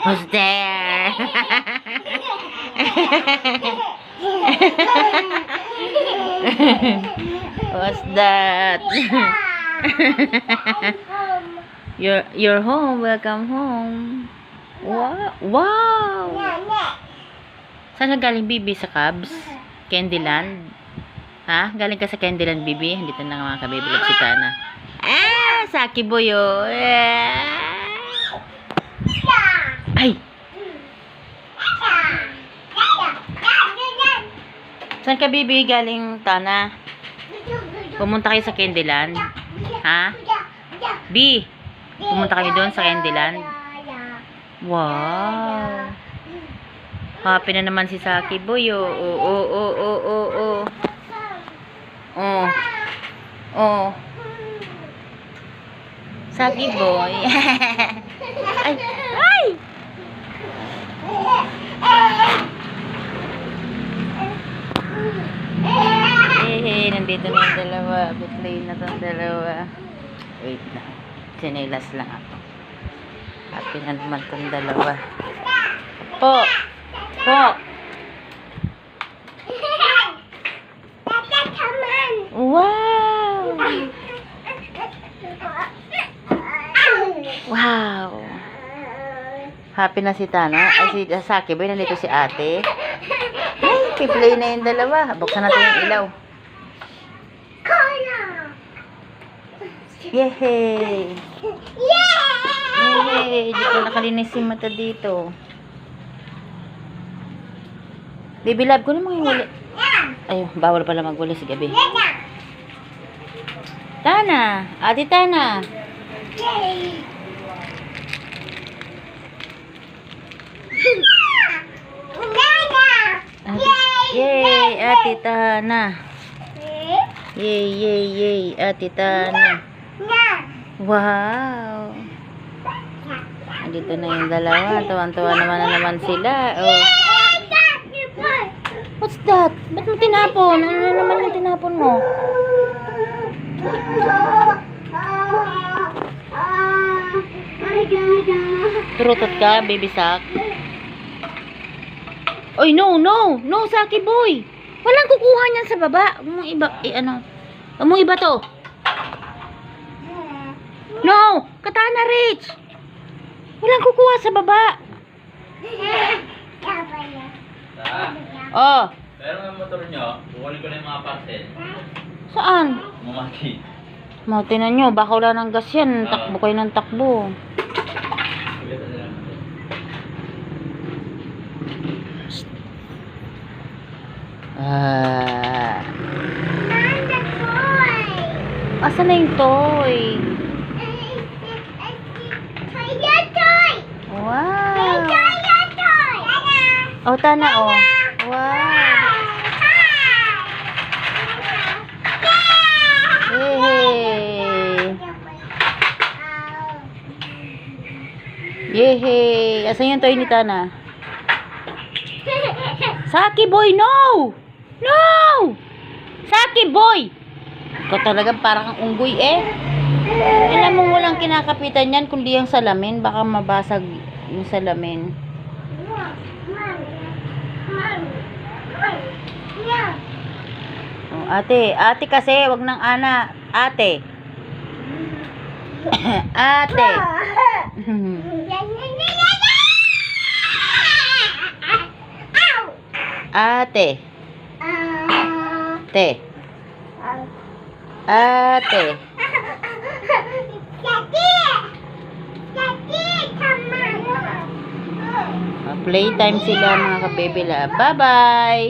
Who's there? What's that? you're you're home. Welcome home. Wow! Wow! Saan galing, Bibi? Sa Cubs? Candyland? Ha? Galing ka sa Candyland, Bibi? Dito na nga mga kabibilog si Tana. Ah! Saki boy, oh. Ay! Saan ka, Bibi? Galing, Tana? Pumunta kayo sa Candyland? Ha? B! Pumunta kayo doon sa Candyland? Wow! Happy na naman si Saki boy, oh. Oh, oh, oh, oh, oh, oh. Oh. Oh. Saki boy. ay, ay! Eh, nandito na yung dalawa. Bitlay na tong dalawa. Wait lang. Sinelas lang ako. Happy na naman tong dalawa. Po! Po! Wow! Wow! Happy na si Tana. Ay, si Saki boy. Nandito si ate. Ay, piplay na yung dalawa. Buksan natin yung ilaw. Yehey! Yehey! Di ko nakalinis yung mata dito. Baby love ko na mga huli. Ay, bawal pala maghuli si gabi. Tana! Ate Tana! Ate, yay! Ate Tana! Yay, yay, yay! Ate Tana! Wow! Andito na yung dalawa. Tuwan-tuwa naman na naman sila. Oh. What's that? Ba't mo tinapon? Ano na naman yung tinapon mo? Turutot ka, baby sak? Oy, no, no! No, Saki boy! Walang kukuha niyan sa baba. Umong iba, eh, ano? Umong iba to. No! Katana Rich! Walang kukuha sa baba. Ah, Oh, pero ang motor nyo, kukunin ko na yung mga parcel. saan? Mamaki. Mga tinan nyo, baka wala ng gas yan. Takbo kayo ng takbo. Ah. Asa na yung toy? Wow. Oh, tana oh. Wow. Yehey. Asan yung toy ni Tana? Saki boy, no! No! Saki boy! Ikaw talaga parang kang unggoy eh. Alam mo walang kinakapitan yan kundi yung salamin. Baka mabasag yung salamin. Oh, ate, ate kasi, wag nang ana. Ate. ate. ate. Te. Ate. Ah, Playtime sila mga kabebe la. Bye-bye.